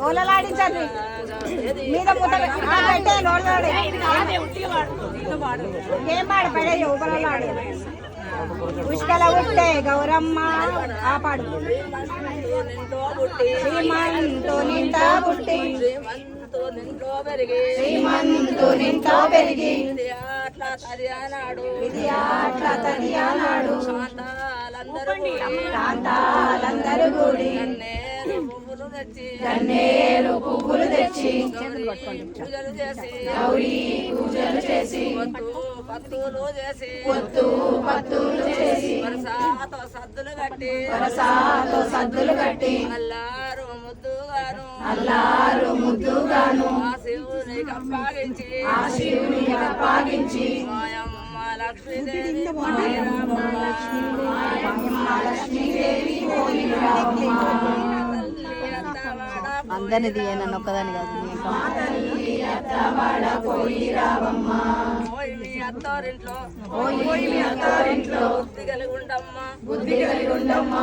ఓలలాడించండి మీద ముద్ద పెట్టి- ఓలలాడి ఏం పాడు పడే ఓలలాడి పుష్కల ఉట్టే గౌరమ్మ ఆ పాడు శ్రీమంతు నిండా పుట్టి. శ్రీమంతు నింటో పెరిగి. అట్లా తది అన్నాడు ఇది అట్లా అన్నాడు శాంతాలందరూ ప్రాంతాలందరూ కూడి నేరు పువ్వులు తెచ్చి కన్నేరు పువ్వులు తెచ్చి పూజలు చేసి గౌరీ పూజలు చేసి పొత్తు పత్తులు చేసి వరసాతో సద్దులు కట్టి వరసాతో సద్దులు కట్టి అల్లారు ముద్దుగాను అల్లారు ముద్దుగాను ఆ శివుని అప్పాగించి ఆ శివుని అప్పాగించి మాయమ్మ అందరిని తీయనన్ను ఒక్కదాని కాదు. అత్తారింట్లో బుద్ధి కలిగి ఉండమ్మా బుద్ధి కలిగి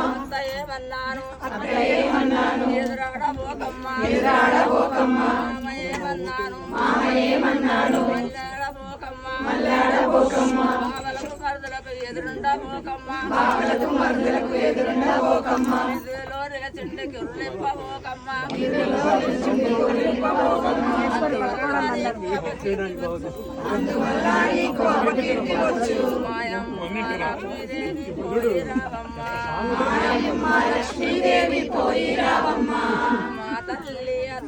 అంత ఏమన్నాను ఏమన్నాను ఎదురాడబోకమ్మా ఏమన్నాను ఏమన్నాడు? మల్లాడబోకమ్మ బావలకు మరుదులకు ఎదురుండబోకమ్మా బావలకు మరుదులకు ఎదురుండబోకమ్మ ఇదిలో రేచుండకి ఉర్లింపబోకమ్మా అందువల్ల నీకు అపకీర్తి వచ్చు మాయమ్మ లక్ష్మీదేవి పోయి రావమ్మా లక్ష్మీదేవి పోయి రావమ్మ మా తల్లి అద్దవాడ పోయి రావమ్మా మా తల్లి అత్తవాడ పోయి రావమ్మ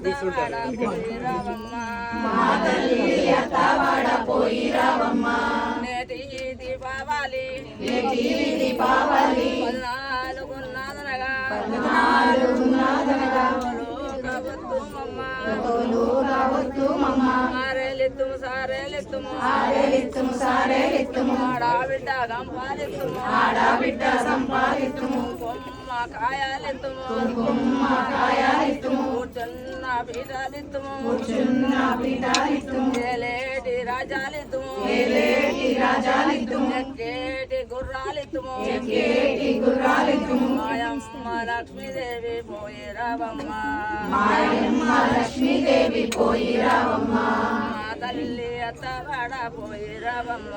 నేటి దీపావళి దీపావళి పద్నాలుగున్నదనగా సారేలెత్తుము సారేలెత్తుము ఆరేలిత్తుము సారేలిత్తుము. ఆడాబిడ్డ గంపాలెత్తుము ఆడబిడ్డ సంపాదిత్తుము. కొమ్మ కాయాలెత్తుము. కొమ్మ కాయాలిత్తుము. ఏలేటి రాజాలెత్తుము. ఏలేటి రాజాలిత్తుము. ఎక్కేటి గుర్రాలెత్తుము. కేటి గుర్రాలిత్తుము. మాయమ్మ లక్ష్మీదేవి పోయి రావమ్మ. మాయమ్మ లక్ష్మీదేవి పోయి రావమ్మ. తల్లి అత్తవాడ పోయి రావమ్మ.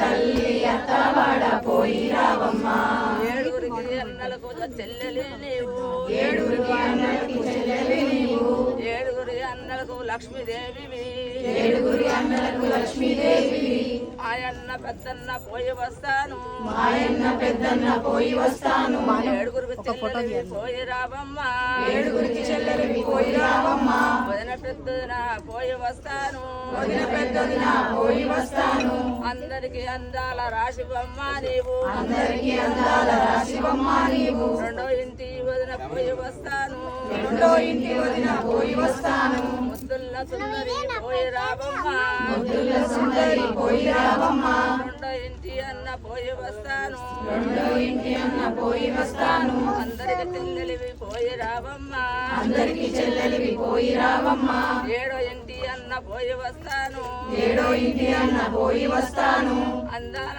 తల్లి అత్తవాడ పోయి రావమ్మ ఏడుగురికి అన్నలకు చెల్లెలి నీవు. ఏడుగురికి అన్నలకి చెల్లెలి నీవు. ఏడుగురి అన్నలకు లక్ష్మీదేవి ఏడుగురి అన్నలకు లక్ష్మీదేవి. ఆయన్న పెద్దన్న పోయి వస్తాను. మాయన్న పెద్దన్న పోయి వస్తాను. ఏడుగురికి చెల్లెలివి పోయి రావమ్మ. ఏడుగురికి చెల్లెలివి పోయి రావమ్మ. వదిన పెద్దన పోయి వస్తాను. వదిన పెద్దదిన పోయి వస్తాను. అందరికి అందాల రాశివమ్మ నీవు. అందరికి అందాల రాశివమ్మ నీవు. రెండో ఇంటి వదిన పోయి వస్తాను. రెండో ఇంటి వదిన పోయి వస్తాను. సుందరి పోయి రావమ్మ. సుందరి పోయి రావమ్మ. రెండో ఇంటి అన్న పోయి వస్తాను. రెండో ఇంటి అన్న పోయి వస్తాను. అందరికి చెల్లెలివి పోయి రావమ్మ. అందరికి చెల్లెలివి పోయి రావమ్మ. ఏడో ఇంటి అన్న పోయి వస్తాను. ఏడో ఇంటి అన్న పోయి వస్తాను. అందాల